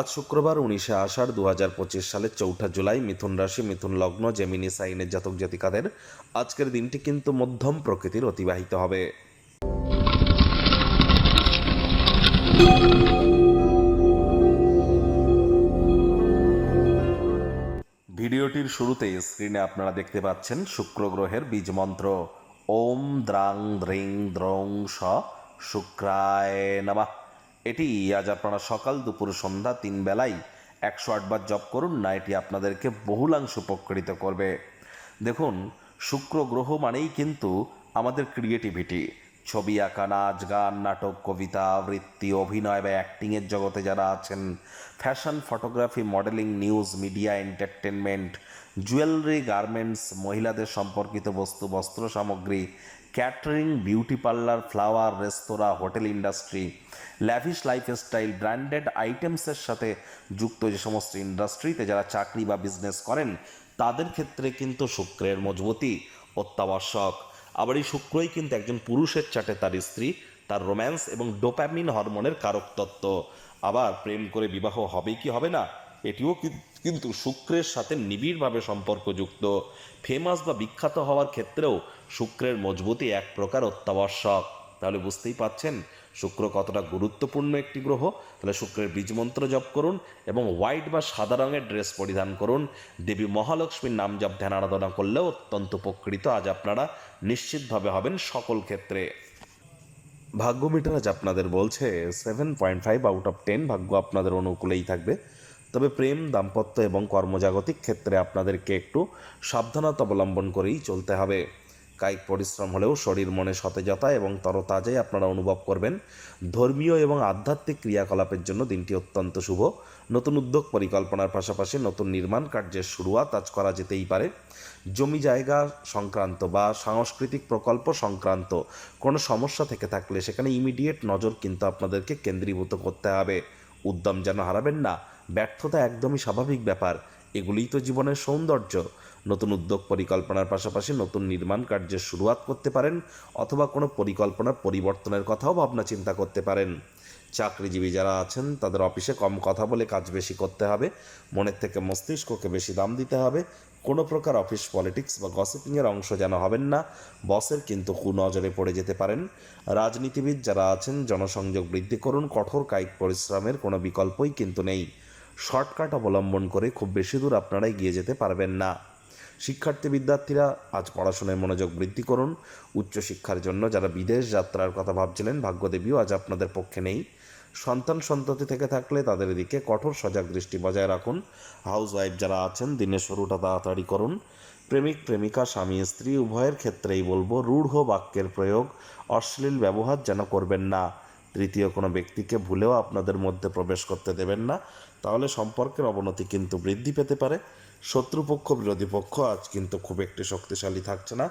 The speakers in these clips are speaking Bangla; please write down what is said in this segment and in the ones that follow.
আজ শুক্রবার উনিশে আষাঢ় দু হাজার পঁচিশ সালের চৌঠা জুলাই মিথুন রাশি, মিথুন লগ্ন জেমিনি সাইনের জাতক জাতিকাদের আজকের দিনটি কিন্তু মধ্যম প্রকৃতির অতিবাহিত হবে। ভিডিওটির শুরুতে স্ক্রিনে আপনারা দেখতে পাচ্ছেন শুক্র গ্রহের বীজ মন্ত্র। ওম দ্রাং দ্রিং দ্রং স শুক্রায় নামা। এটি আজ আপনারা সকাল দুপুর সন্ধ্যা তিন বেলায় একশো আটবার জপ করুন, না এটি আপনাদেরকে বহুলাংশ উপকৃত করবে। দেখুন, শুক্র গ্রহ মানেই কিন্তু আমাদের ক্রিয়েটিভিটি ছবি আঁকা, নাচ, গান, নাটক, কবিতা, আবৃত্তি, অভিনয় বা অ্যাক্টিংয়ের জগতে যারা আছেন fashion photography modeling news media entertainment jewellery garments মহিলাদের সম্পর্কিত বস্তু, বস্ত্র সামগ্রী catering beauty parlour flower restaurant hotel industry lavish lifestyle branded আইটেমসের সাথে যুক্ত যে সমস্ত ইন্ডাস্ট্রিতে যারা চাকরি বা বিজনেস করেন, তাদের ক্ষেত্রে কিন্তু শুক্রের মজবুতি অত্যাবশ্যক। আবার এই শুক্রই কিন্তু একজন পুরুষের চাটে তার স্ত্রী, তার রোম্যান্স এবং ডোপ্যামিন হরমোনের কারক তত্ত্ব। আবার প্রেম করে বিবাহ হবে কি হবে না, এটিও কি- কিন্তু শুক্রের সাথে নিবিড়ভাবে সম্পর্কযুক্ত ফেমাস বা বিখ্যাত হওয়ার ক্ষেত্রেও শুক্রের মজবুতি এক প্রকার অত্যাবশ্যক। তাহলে বুঝতেই পাচ্ছেন, শুক্র কতটা গুরুত্বপূর্ণ একটি গ্রহ। তাহলে শুক্রের বীজমন্ত্র জপ করুন এবং হোয়াইট বা সাদা রঙের ড্রেস পরিধান করুন। দেবী মহালক্ষ্মীর নাম জপ, ধ্যান, আরাধনা করলেও অত্যন্ত উপকৃত। আজ আপনারা নিশ্চিতভাবে হবেন সকল ক্ষেত্রে। ভাগ্য মিটার আজ আপনাদের বলছে seven point five out of ten ভাগ্য আপনাদের অনুকূলেই থাকবে। তবে প্রেম, দাম্পত্য এবং কর্মজাগতিক ক্ষেত্রে আপনাদেরকে একটু সাবধানতা অবলম্বন করেই চলতে হবে। কায়িক পরিশ্রম হলেও শরীর, মনে সতেজতা এবং তরতাজাই আপনারা অনুভব করবেন। ধর্মীয় এবং আধ্যাত্মিক ক্রিয়াকলাপের জন্য দিনটি অত্যন্ত শুভ। নতুন উদ্যোগ পরিকল্পনার পাশাপাশি নতুন নির্মাণ কার্যের শুরুয়াত আজ করা যেতেই পারে। জমি জায়গা সংক্রান্ত বা সাংস্কৃতিক প্রকল্প সংক্রান্ত কোনো সমস্যা থেকে থাকলে সেখানে ইমিডিয়েট নজর কিন্তু আপনাদেরকে কেন্দ্রীভূত করতে হবে। উদ্যম যেন হারাবেন না ব্যর্থতা একদমই স্বাভাবিক ব্যাপার। এগুলিই তো জীবনের সৌন্দর্য। নতুন উদ্যোগ পরিকল্পনার পাশাপাশি নতুন নির্মাণ কার্যের শুরুয়াত করতে পারেন অথবা কোনো পরিকল্পনার পরিবর্তনের কথাও ভাবনা চিন্তা করতে পারেন। চাকরিজীবী যারা আছেন, তাদের অফিসে কম কথা বলে কাজ বেশি করতে হবে। মনের থেকে মস্তিষ্ককে বেশি দাম দিতে হবে। কোনো প্রকার অফিস পলিটিক্স বা গসিপিংয়ের অংশ যেন হবেন না। বসের কিন্তু কুনজরে পড়ে যেতে পারেন। রাজনীতিবিদ যারা আছেন, জনসংযোগ বৃদ্ধি করুন। কঠোর কায়িক পরিশ্রমের কোনো বিকল্পই কিন্তু নেই। শর্টকাট অবলম্বন করে খুব বেশি দূর আপনারা এগিয়ে যেতে পারবেন না। শিক্ষার্থী বিদ্যার্থীরা আজ পড়াশোনায় মনোযোগ বৃদ্ধি করুন। উচ্চশিক্ষার জন্য যারা বিদেশ যাত্রার কথা ভাবছিলেন, ভাগ্যদেবীও আজ আপনাদের পক্ষে নেই। সন্তান সন্ততি থেকে থাকলে তাদের দিকে কঠোর সজাগ দৃষ্টি বজায় রাখুন। হাউস ওয়াইফ যারা আছেন, দিনের শুরুটা তাড়াতাড়ি করুন। প্রেমিক, প্রেমিকা, স্বামী, স্ত্রী, উভয়ের ক্ষেত্রেই বলব, রূঢ় বাক্যের প্রয়োগ, অশ্লীল ব্যবহার যেন করবেন না। তৃতীয় কোনো ব্যক্তিকে ভুলেও আপনাদের মধ্যে প্রবেশ করতে দেবেন না। তাহলে সম্পর্কের অবনতি কিন্তু বৃদ্ধি পেতে পারে। শত্রুপক্ষ, বিরোধী পক্ষ আজ কিন্তু খুব একটি শক্তিশালী থাকছে না।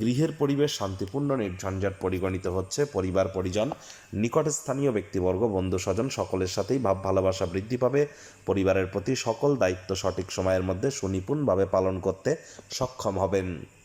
গৃহের পরিবেশ শান্তিপূর্ণ, নির্ঝঞ্ঝাট পরিগণিত হচ্ছে। পরিবার, পরিজন, নিকটে স্থানীয় ব্যক্তিবর্গ, বন্ধু, স্বজন সকলের সাথেই ভাব, ভালোবাসা বৃদ্ধি পাবে। পরিবারের প্রতি সকল দায়িত্ব সঠিক সময়ের মধ্যে সুনিপুণভাবে পালন করতে সক্ষম হবেন।